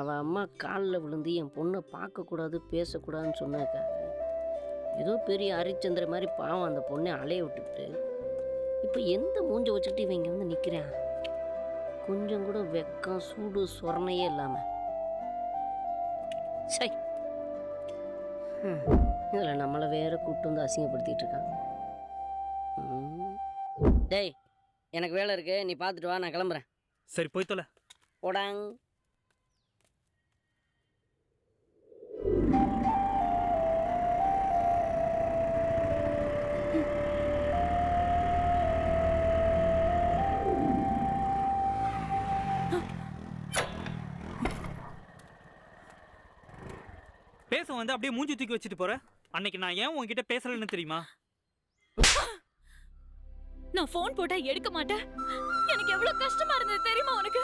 அவள் அம்மா காலில் விழுந்து என் பொண்ணை பார்க்கக்கூடாது பேசக்கூடாதுன்னு சொன்னாக்கா ஏதோ பெரிய ஹரிச்சந்திர மாதிரி பாவம் அந்த பொண்ணை அலைய விட்டுவிட்டு இப்போ எந்த மூஞ்ச வச்சுக்கிட்டு இவன் இங்கே வந்து நிற்கிறான் கொஞ்சம் கூட வெக்கம் சூடு சொரணையே இல்லாமல் சை. இதில் நம்மளை வேற கூப்பிட்டு வந்து அசிங்கப்படுத்திட்டு இருக்காங்க ம். டேய் எனக்கு வேலை இருக்கு. நீ பார்த்துட்டு வா நான் கிளம்புறேன். சரி போய் தொலை. போடாங். பேச வந்து அப்படியே மூஞ்சி தூக்கி வச்சுட்டு போற? அன்னைக்கு நான் ஏன் உன்கிட்ட பேசலன்னு தெரியுமா? நான் ஃபோன் போட்டா எடுக்க மாட்டேன். எனக்கு எவ்வளவு கஷ்டமா இருந்தது தெரியுமா உனக்கு?